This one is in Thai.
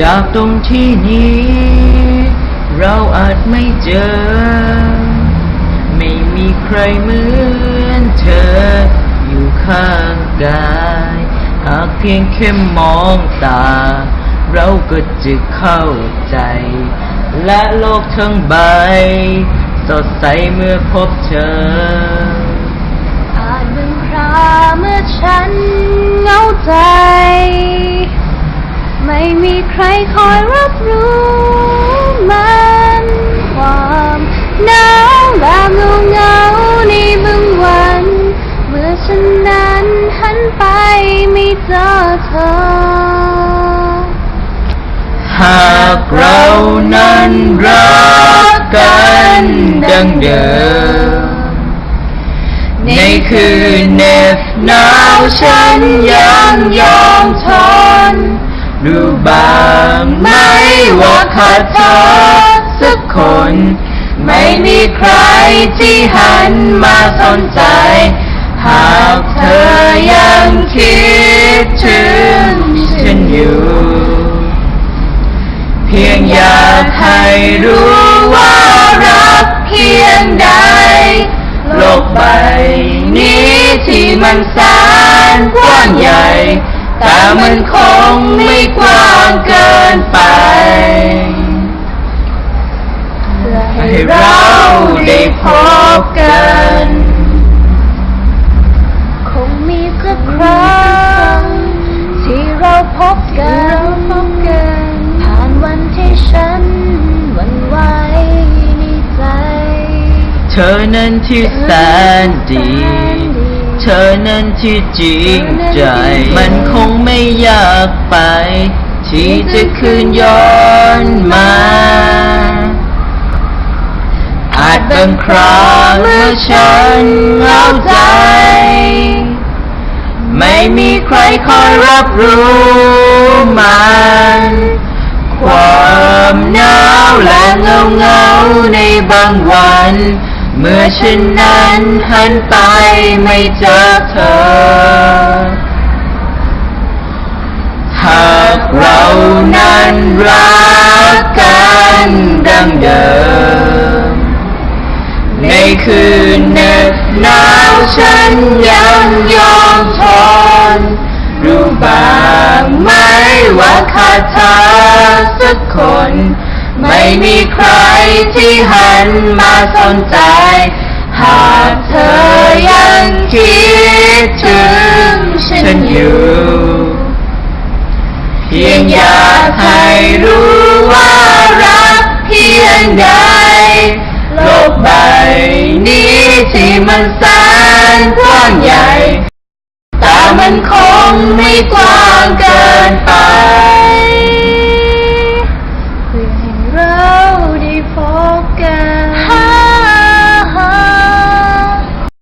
จากตรงที่นี้ เราอาจไม่เจอ ไม่มีใครเหมือนเธอ อยู่ข้างกาย หากเพียงแค่มองตา เราก็จะเข้าใจ และโลกทั้งใบ สดใสเมื่อพบเธอ อาจเป็นคราเมื่อฉัน ใครคอยรับรู้มันความหนาวแบบเงาเงาในบางวัน เมื่อฉันนั้นหันไปไม่เจอเธอ หากเรานั้นรักกันดังเดิมในคืนเหน็บหนาวฉันยังยอมทน รู้บ้างไหมว่าขาดเธอสักคน ไม่มีใครที่หันมาสนใจ หากเธอยังคิดถึงฉันอยู่ เพียงอยากให้รู้ว่ารักเพียงใด โลกใบนี้ที่มันแสนกว้างใหญ่ แต่มันคงไม่กว้างเกินไปเพื่อให้ให้เราเราได้พบกัน คงมีสักครั้ง ที่เราพบกัน ผ่านวันที่ฉันหวันไหวในใจ เธอนั้นที่แสนดี เธอนั้นที่จริงใจ มันคงไม่อยากไป ที่จะคืนย้อนมา อาจบางคราเมื่อฉันเหงาใจ ไม่มีใครคอยรับรู้มัน ความหนาวและเงาเงาๆในบางวัน เมื่อฉันนั้นหันไปไม่เจอเธอ หากเรานั้นรักกันดังเดิม ในคืนเหน็บหนาวฉันยังยอมทน รู้บ้างไหมว่าขาดเธอสักคน ม่มีใครที่หันมาสนใจ หากเธอยังคิดถึงฉันอยู่ เพียงอยากให้รู้ว่ารักเพียงใดโลกใบนี้ที่มันแสนกว้างใหญ่ แต่มันคงไม่กว้าง